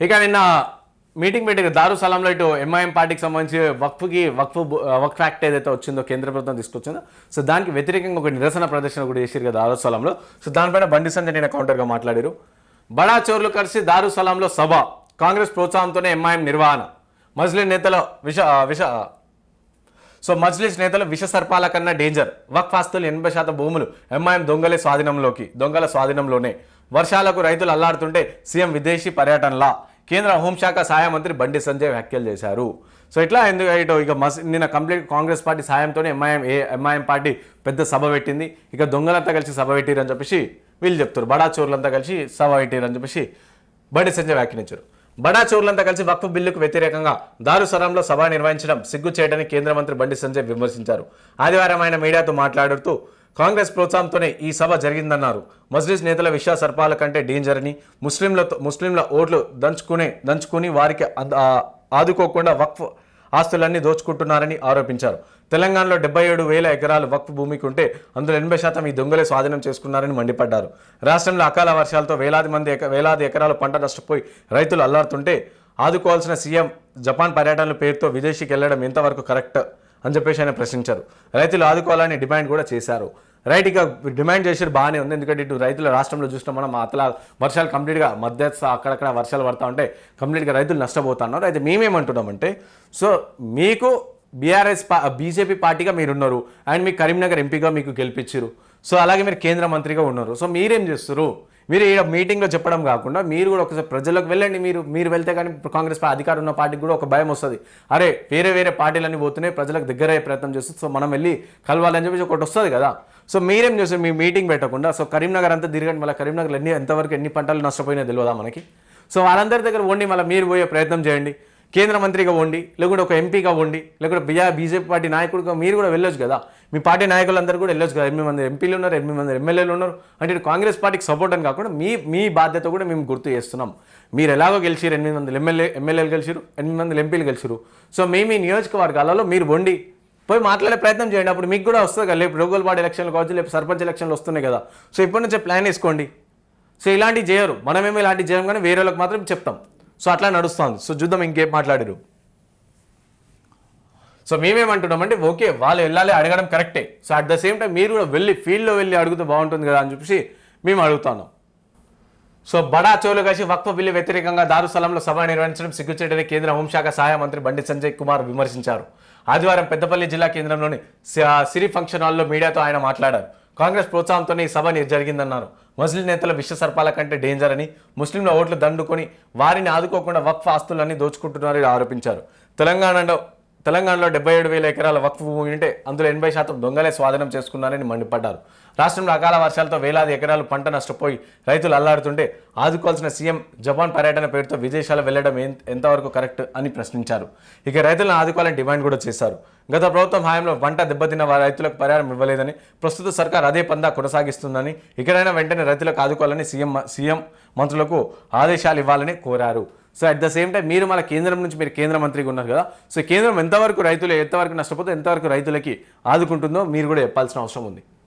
ఇక నిన్న మీటింగ్ పెట్టి దారు సలాంలో ఇటు ఎంఐఎం పార్టీకి సంబంధించి వక్ఫ్కి వక్ఫ్ వక్ఫ్ యాక్ట్ ఏదైతే వచ్చిందో కేంద్ర ప్రభుత్వం తీసుకొచ్చిందో సో దానికి వ్యతిరేకంగా ఒక నిరసన ప్రదర్శన కూడా చేశారు కదా దారు సలాంలో సో దానిపైన బండి సంజయ్ నేను కౌంటర్గా మాట్లాడారు. బడా చోర్లు కలిసి దారు సలాంలో సభ కాంగ్రెస్ ప్రోత్సాహంతోనే ఎంఐఎం నిర్వహణ. మజ్లిన్ నేతల విష విష సో మజ్లిస్ నేతలు విష సర్పాల కన్నా డేంజర్ వక్ఫ్ ఆస్తులు ఎనభై శాతం భూములు ఎంఐఎం దొంగలే స్వాధీనంలోకి దొంగల స్వాధీనంలోనే. వర్షాలకు రైతులు అల్లాడుతుంటే సీఎం విదేశీ పర్యటనలా. కేంద్ర హోంశాఖ సహాయ మంత్రి బండి సంజయ్ వ్యాఖ్యలు చేశారు. సో ఇట్లా ఎందుకు ఇటు ఇక మస్ నిన్న కంప్లీట్ కాంగ్రెస్ పార్టీ సాయంతోనే ఎంఐఎం ఏ ఎంఐఎం పార్టీ పెద్ద సభ పెట్టింది. ఇక దొంగలంతా కలిసి సభ పెట్టిరని చెప్పేసి వీళ్ళు చెప్తారు బడా చోర్లంతా కలిసి సభ పెట్టిరని చెప్పేసి బండి సంజయ్ వ్యాఖ్యానించారు. బడా చోర్లంతా కలిసి వక్ఫ్ బిల్లుకు వ్యతిరేకంగా దారుసరంలో సభ నిర్వహించడం సిగ్గు చేయడని కేంద్ర మంత్రి బండి సంజయ్ విమర్శించారు. ఆదివారం ఆయన మీడియాతో మాట్లాడుతూ కాంగ్రెస్ ప్రోత్సాహంతోనే ఈ సభ జరిగిందన్నారు. మజ్లిస్ నేతల విషయ సర్పాల కంటే డేంజర్ అని ముస్లింలతో ముస్లింల ఓట్లు దంచుకునే దంచుకుని వారికి ఆదుకోకుండా వక్ఫ్ ఆస్తులన్నీ దోచుకుంటున్నారని ఆరోపించారు. తెలంగాణలో డెబ్బై ఏడు వేల ఎకరాలు వక్ఫ్ భూమికి ఉంటే అందులో ఎనభై శాతం ఈ దొంగలే స్వాధీనం చేసుకున్నారని మండిపడ్డారు. రాష్ట్రంలో అకాల వర్షాలతో వేలాది మంది వేలాది ఎకరాలు పంట నష్టపోయి రైతులు అల్లాడుతుంటే ఆదుకోవాల్సిన సీఎం జపాన్ పర్యటనల పేరుతో విదేశీకి వెళ్ళడం ఎంతవరకు కరెక్ట్ అని చెప్పేసి ఆయన ప్రశ్నించారు. రైతులు ఆదుకోవాలని డిమాండ్ కూడా చేశారు. రైట్ ఇక డిమాండ్ చేసారు బాగానే ఉంది. ఎందుకంటే ఇటు రైతుల రాష్ట్రంలో చూసినాం మనం అతలా వర్షాలు కంప్లీట్గా మధ్యస్థ అక్కడక్కడ వర్షాలు పడతా ఉంటే కంప్లీట్గా రైతులు నష్టపోతున్నారు. అయితే మేమేమంటున్నామంటే సో మీకు బీఆర్ఎస్ పా బీజేపీ పార్టీగా మీరున్నారు అండ్ మీకు కరీంనగర్ ఎంపీగా మీకు గెలిపించారు సో అలాగే మీరు కేంద్ర మంత్రిగా ఉన్నారు. సో మీరేం చేస్తారు మీరు ఈ మీటింగ్లో చెప్పడం కాకుండా మీరు కూడా ఒకసారి ప్రజలకు వెళ్ళండి మీరు. మీరు వెళ్తే కానీ కాంగ్రెస్ అధికారం ఉన్న పార్టీకి కూడా ఒక భయం వస్తుంది. అరే వేరే వేరే పార్టీలన్నీ పోతున్నాయి ప్రజలకు దగ్గర అయ్యే ప్రయత్నం చేస్తుంది సో మనం వెళ్ళి కలవాలని చెప్పేసి ఒకటి వస్తుంది కదా. సో మీరేం చేస్తారు? మీ మీటింగ్ పెట్టకుండా సో కరీంనగర్ అంతా తిరగండి మళ్ళీ కరీంనగర్ ఎన్ని ఎంతవరకు ఎన్ని పంటలు నష్టపోయినా తెలియదా మనకి? సో వాళ్ళందరి దగ్గర ఉండి మళ్ళీ మీరు పోయే ప్రయత్నం చేయండి. కేంద్ర మంత్రిగా ఉండి లేకుంటే ఒక ఎంపీగా ఉండి లేకుంటే బిఆర్ బీజేపీ పార్టీ నాయకుడిగా మీరు కూడా వెళ్ళొచ్చు కదా. మీ పార్టీ నాయకులందరూ కూడా వెళ్ళొచ్చు కదా. ఎనిమిది మంది ఎంపీలు ఉన్నారు ఎనిమిది మంది ఎమ్మెల్యేలు ఉన్నారు. అంటే కాంగ్రెస్ పార్టీకి సపోర్ట్ అని కాకుండా మీ మీ బాధ్యత కూడా మేము గుర్తు చేస్తున్నాం. మీరు ఎలాగో గెలిచారు ఎనిమిది మంది ఎమ్మెల్యే ఎమ్మెల్యేలు గెలిచారు ఎనిమిది మంది ఎంపీలు గెలిచారు సో మీ మీ నియోజకవర్గాలలో మీరు వండి పోయి మాట్లాడే ప్రయత్నం చేయండి. అప్పుడు మీకు కూడా వస్తుంది కదా. లేపు రోగులపాడు ఎలక్షన్లు కావచ్చు లేకపోతే సర్పంచ్ ఎలక్షన్లు వస్తున్నాయి కదా. సో ఇప్పటి నుంచే ప్లాన్ వేసుకోండి. సో ఇలాంటివి చేయరు. మనమేమో ఇలాంటివి చేయం కానీ వేరే వాళ్ళకి మాత్రం చెప్తాం. సో అట్లా నడుస్తుంది. సో చూద్దాం ఇంకేం మాట్లాడారు సో మేమేమంటున్నామంటే ఓకే వాళ్ళు వెళ్ళాలి అడగడం కరెక్టే. So at the same time మీరు కూడా వెళ్ళి ఫీల్డ్లో వెళ్ళి అడుగుతే బాగుంటుంది కదా అని చెప్పేసి మేము అడుగుతున్నాం. సో బడా చోలు కలిసి వక్ఫ బిల్లు వ్యతిరేకంగా దారుస్థలంలో సభ నిర్వహించడం సిగ్గుచేటని కేంద్ర హోంశాఖ సహాయ మంత్రి బండి సంజయ్ కుమార్ విమర్శించారు. ఆదివారం పెద్దపల్లి జిల్లా కేంద్రంలోని సిరి ఫంక్షన్ హాల్లో మీడియాతో ఆయన మాట్లాడారు. కాంగ్రెస్ ప్రోత్సాహంతోనే ఈ సభ జరిగిందన్నారు. ముస్లిం నేతల విష సర్పాల కంటే డేంజర్ అని ముస్లింల ఓట్లు దండుకొని వారిని ఆదుకోకుండా వక్ఫ్ ఆస్తులన్నీ దోచుకుంటున్నారని ఆరోపించారు. తెలంగాణలో తెలంగాణలో డెబ్బై ఏడు వేల ఎకరాల వక్ఫ్ భూమి ఉంటే అందులో ఎనభై శాతం దొంగలే స్వాధీనం చేసుకున్నారని మండిపడ్డారు. రాష్ట్రంలో అకాల వర్షాలతో వేలాది ఎకరాలు పంట నష్టపోయి రైతులు అల్లాడుతుంటే ఆదుకోవాల్సిన సీఎం జపాన్ పర్యటన పేరుతో విదేశాలు వెళ్ళడం ఎంతవరకు కరెక్ట్ అని ప్రశ్నించారు. ఇక రైతులను ఆదుకోవాలని డిమాండ్ కూడా చేశారు. గత ప్రభుత్వం హయాంలో పంట దెబ్బతిన్న వారి రైతులకు పరిహారం ఇవ్వలేదని ప్రస్తుత సర్కార్ అదే పందా కొనసాగిస్తుందని ఇకనైనా వెంటనే రైతులకు ఆదుకోవాలని సీఎం సీఎం మంత్రులకు ఆదేశాలు ఇవ్వాలని కోరారు. So at the same time మీరు మన కేంద్రం నుంచి మీరు కేంద్ర మంత్రిగా ఉన్నారు కదా. సో కేంద్రం ఎంతవరకు రైతులు ఎంతవరకు నష్టపోతే ఎంతవరకు రైతులకి ఆదుకుంటుందో మీరు కూడా చెప్పాల్సిన అవసరం ఉంది.